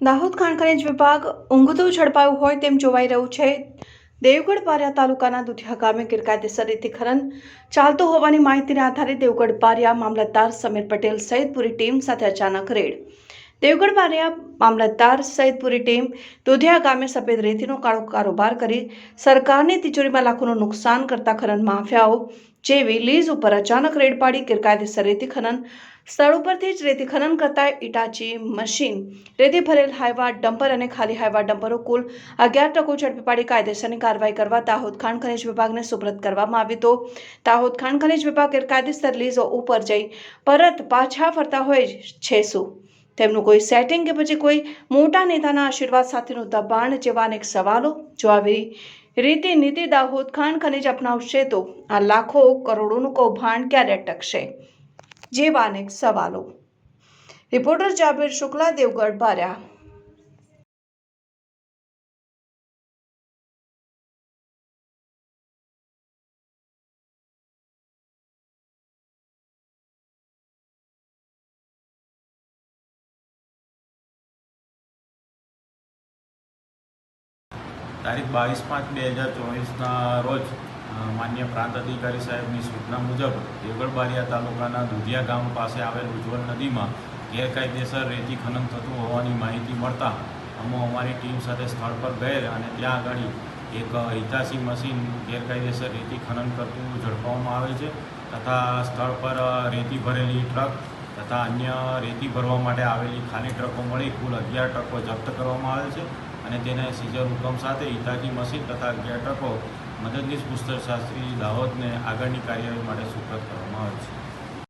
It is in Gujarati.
દાહોદ ખાણ ખનીજ વિભાગ ઊંઘતું ઝડપાયું હોય તેમ જોવાઈ રહ્યું છે. દેવગઢ પારિયા તાલુકાના દુધિયા ગામે ગેરકાયદેસર રીતે ખનન ચાલતું હોવાની માહિતીને આધારે દેવગઢ પારિયા મામલતદાર સમીર પટેલ સહિત પૂરી ટીમ સાથે અચાનક રેડ. દેવગઢ પારિયા મામલતદાર સહિત પૂરી ટીમ દુધિયા ગામે સફેદ રેતીનો કાળો કારોબાર કરી સરકારની તિજોરીમાં લાખોનું નુકસાન કરતા ખનન માફિયાઓ જેવી લીઝ ઉપર અચાનક રેડ પાડી ગેરકાયદેસર રેતી ખનન સ્થળ ઉપરથી જ રેતી ખનન કરતા ઇટાચી મશીન. રેતી ભરેલ હાઈવા ડમ્પર અને ખાલી હાઈવા ડમ્પરો કુલ અગિયાર ટકો ઝડપી પાડી કાયદેસરની કાર્યવાહી કરવા દાહોદ ખાણ ખનીજ વિભાગને સુપ્રત કરવામાં આવી તો દાહોદ ખાણ ખનીજ વિભાગ ગેરકાયદેસર લીઝો ઉપર જઈ પરત પાછા ફરતા હોય છે શું? તેમનું કોઈ સેટિંગ કે પછી કોઈ મોટા નેતાના આશીર્વાદ સાથેનું દબાણ જેવા અનેક સવાલો? જો આવી રીતિ નીતિ દાહોદ ખાણ ખનીજ અપનાવશે તો આ લાખો કરોડોનું કૌભાંડ ક્યારે અટકશે? જેવા અનેક સવાલો. રિપોર્ટર જાબીર શુક્લા, દેવગઢ બાર્યા તારીખ બાવીસ પાંચ બે હજાર ચોવીસના રોજ માન્ય પ્રાંત અધિકારી સાહેબની સૂચના મુજબ દેવગઢબારિયા તાલુકાના દુધિયા ગામ પાસે આવેલ ઉજ્જવલ નદીમાં ગેરકાયદેસર રેતી ખનન થતું હોવાની માહિતી મળતા અમો અમારી ટીમ સાથે સ્થળ પર ગયેલ અને ત્યાં આગળ એક હિતાસી મશીન ગેરકાયદેસર રેતી ખનન કરતું ઝડપવામાં આવે છે તથા સ્થળ પર રેતી ભરેલી ટ્રક તથા અન્ય રેતી ભરવા માટે આવેલી ખાલી ટ્રકો મળી કુલ અગિયાર ટ્રકો જપ્ત કરવામાં આવે છે. અને તેને સીઝર હુકમ સાથે હિતાચી મશીન તથા ગેટકો મદદનીશ પુસ્તક શાસ્ત્રી દાહોદને આગળની કાર્યવાહી માટે સુપ્રત કરવામાં આવે છે.